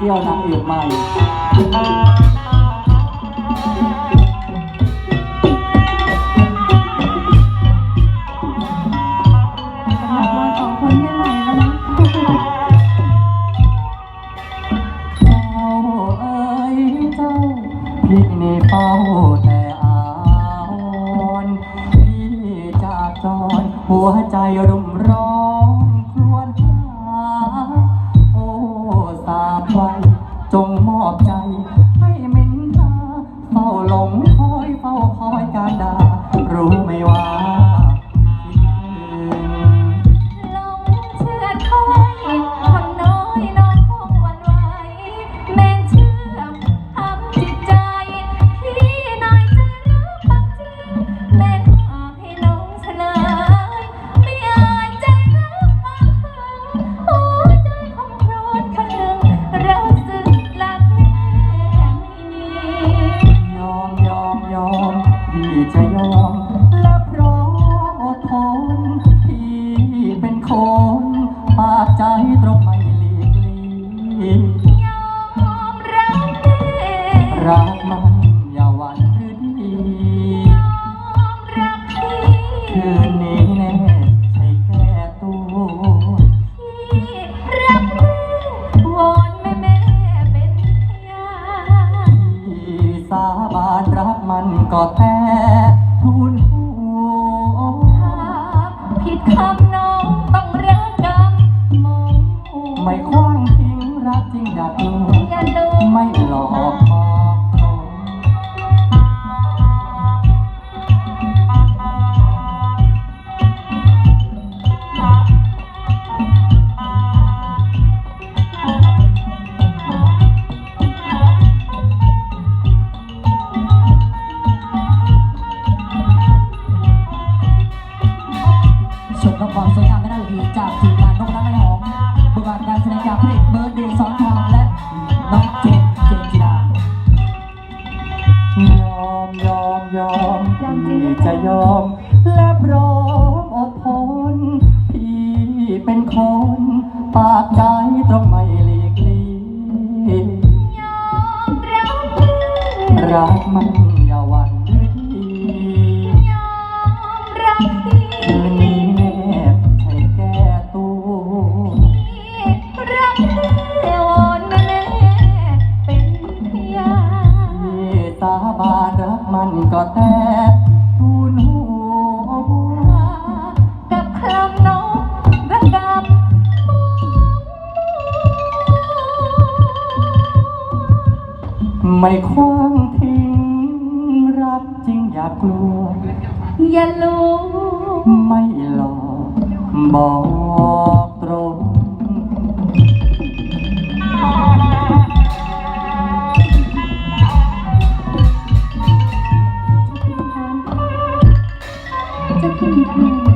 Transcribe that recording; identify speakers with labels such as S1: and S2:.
S1: เที่ยวนางเอกใหม่
S2: เราสองคนไม่ไหวแล้วนะ
S1: เจ้าเอ๋ยเจ้าพี่นี่เฝ้าแต่อาวรพี่จากจรหัวใจรุ่มร้อน รู้ รั
S2: กมันอย่าหวั่นรื
S1: อดี
S2: ยอมรับพี่
S1: คืนนี้แน่ใช่แก้ตัว
S2: พี่รักแม่วนแม่แม่เป็นพยน
S1: พี่สาบานรักมันก็แต่ทูลหัว
S2: ผิดคำน้องต้องเลิกกำมอง
S1: ไม่คว้างทิ้งรักจริงอยากรู้
S2: อย่าลืม
S1: ไม่หลอก ม
S3: ยอมยอม
S1: พี่จะยอม และพร้อมอดทน พี่เป็นคน ปากใจตรงไม่หลีกลี
S2: ยอมรับแม่
S1: รักมันอย่าหวั่น
S2: มั
S1: นก็
S2: แต่
S1: ทูลหัว
S2: กับคำน้องระกำ
S1: ไม่คว้างทิ้งรักจริงอย่ากลัว
S2: อย่ารู้
S1: ไม่หลอกบอกตรง Thank you.